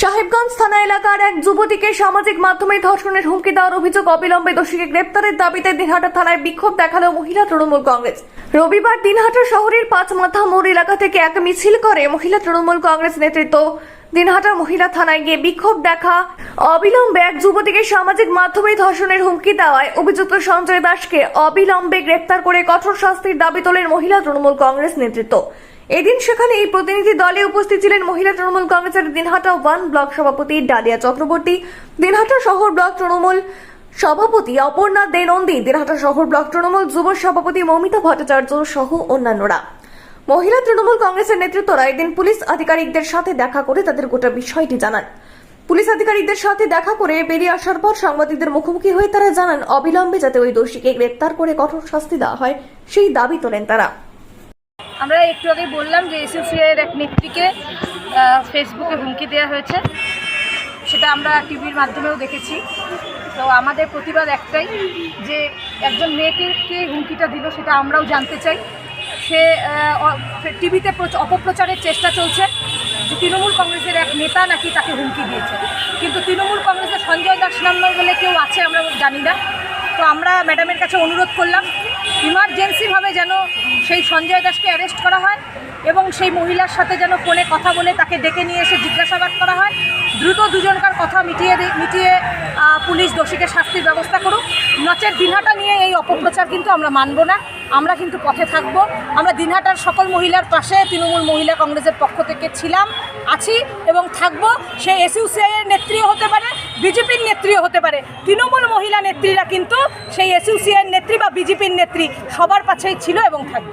সাহেবগঞ্জ থানা এলাকার এক যুবতীকে সামাজিক মাধ্যমে ধর্ষণের হুমকি দেওয়ার অভিযোগ অবিলম্বে দোষীকে গ্রেপ্তারের দাবিতে দিনহাটা থানায় বিক্ষোভ দেখাল মহিলা তৃণমূল কংগ্রেস। রবিবার দিনহাটা শহরের পাঁচ মাথা মোড় এলাকা থেকে এক মিছিল করে মহিলা তৃণমূল কংগ্রেস নেতৃত্ব দিনহাটা মহিলা থানায় গিয়ে বিক্ষোভ দেখা। অবিলম্বে এক যুবতীকে সামাজিক মাধ্যমে ধর্ষণের হুমকি দেওয়ায় অভিযুক্ত সঞ্জয় দাসকে অবিলম্বে গ্রেপ্তার করে কঠোর শাস্তির দাবি তোলেন মহিলা তৃণমূল কংগ্রেস নেতৃত্ব। এদিন সেখানে এই প্রতিনিধি দলে উপস্থিত ছিলেন মহিলা তৃণমূল কংগ্রেসের দিনহাটা ওয়ান ব্লক সভাপতি ডালিয়া চক্রবর্তী, দিনহাটা শহর ব্লক তৃণমূল সভাপতি অপর্ণা দে নন্দী দিনহাটা শহর ব্লক তৃণমূল যুব সভাপতি মমিতা ভট্টাচার্য সহ অন্যান্যরা। মহিলা তৃণমূল কংগ্রেসের নেতৃত্বরা এদিন পুলিশ আধিকারিকদের সাথে দেখা করে তাদের গোটা বিষয়টি জানান। পুলিশ আধিকারিকদের সাথে দেখা করে বেরিয়ে আসার পর সাংবাদিকদের মুখোমুখি হয়ে তারা জানান, অবিলম্বে যাতে ওই দোষীকে গ্রেপ্তার করে কঠোর শাস্তি দেওয়া হয়, সেই দাবি তোলেন তারা। আমরা একটু আগে বললাম যে এসএসসিআইয়ের এক নেত্রীকে ফেসবুকে হুমকি দেওয়া হয়েছে। সেটা আমরা টিভির মাধ্যমেও দেখেছি। তো আমাদের প্রতিবাদ একটাই যে একজন মেয়েকে কে হুমকিটা দিল সেটা আমরাও জানতে চাই। সে টিভিতে অপপ্রচারের চেষ্টা চলছে যে তৃণমূল কংগ্রেসের এক নেতা নাকি তাকে হুমকি দিয়েছে। কিন্তু তৃণমূল কংগ্রেসের সঞ্জয় দাস নাম্বার বলে কেউ আছে আমরা জানি না। তো আমরা ম্যাডামের কাছে অনুরোধ করলাম, ইমার্জেন্সিভাবে যেন সেই সঞ্জয় দাসকে অ্যারেস্ট করা হয় এবং সেই মহিলার সাথে যেন ফোনে কথা বলে তাকে ডেকে নিয়ে এসে জিজ্ঞাসাবাদ করা হয়। দ্রুত দুজনকার কথা মিটিয়ে মিটিয়ে পুলিশ দোষীকে শাস্তির ব্যবস্থা করুক। নচের দিনহাটা নিয়ে এই অপপ্রচার কিন্তু আমরা মানব না। আমরা কিন্তু পথে থাকব। আমরা দিনহাটার সকল মহিলার পাশে তৃণমূল মহিলা কংগ্রেসের পক্ষ থেকে ছিলাম, আছি এবং থাকব। সে এসইউসিআইয়ের নেত্রীও হতে পারে, বিজেপির নেত্রীও হতে পারে। তৃণমূল মহিলা নেত্রীরা কিন্তু সেই এসইউসিআইয়ের নেত্রী বা বিজেপির নেত্রী সবার পাশেই ছিল এবং থাকবে।